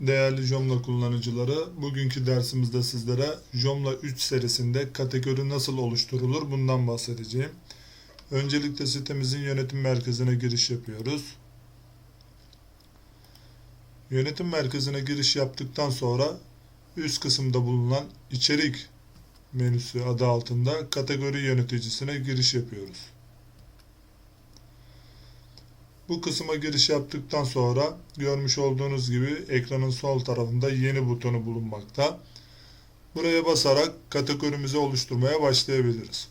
Değerli Jomla kullanıcıları, bugünkü dersimizde sizlere Jomla 3 serisinde kategori nasıl oluşturulur bundan bahsedeceğim. Öncelikle sitemizin yönetim merkezine giriş yapıyoruz. Yönetim merkezine giriş yaptıktan sonra üst kısımda bulunan içerik menüsü adı altında kategori yöneticisine giriş yapıyoruz. Bu kısma giriş yaptıktan sonra görmüş olduğunuz gibi ekranın sol tarafında yeni butonu bulunmakta. Buraya basarak kategorimizi oluşturmaya başlayabiliriz.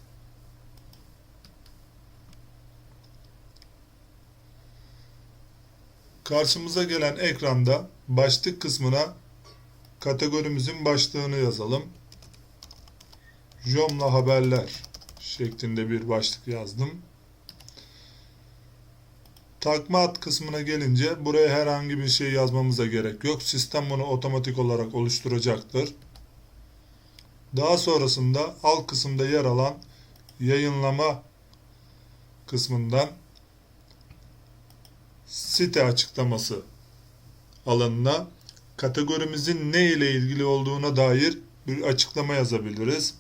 Karşımıza gelen ekranda başlık kısmına kategorimizin başlığını yazalım. Jomla haberler şeklinde bir başlık yazdım. Takma at kısmına gelince buraya herhangi bir şey yazmamıza gerek yok. Sistem bunu otomatik olarak oluşturacaktır. Daha sonrasında alt kısımda yer alan yayınlama kısmından site açıklaması alanına kategorimizin ne ile ilgili olduğuna dair bir açıklama yazabiliriz.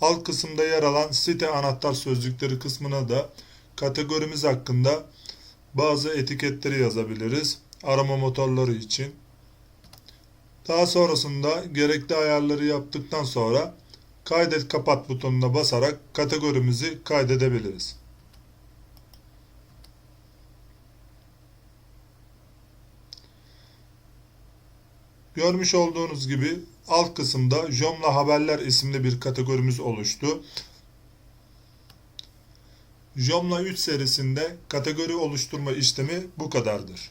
Alt kısımda yer alan site anahtar sözcükleri kısmına da kategorimiz hakkında bazı etiketleri yazabiliriz. Arama motorları için. Daha sonrasında gerekli ayarları yaptıktan sonra kaydet kapat butonuna basarak kategorimizi kaydedebiliriz. Görmüş olduğunuz gibi alt kısımda Jomla Haberler isimli bir kategorimiz oluştu. Jomla 3 serisinde kategori oluşturma işlemi bu kadardır.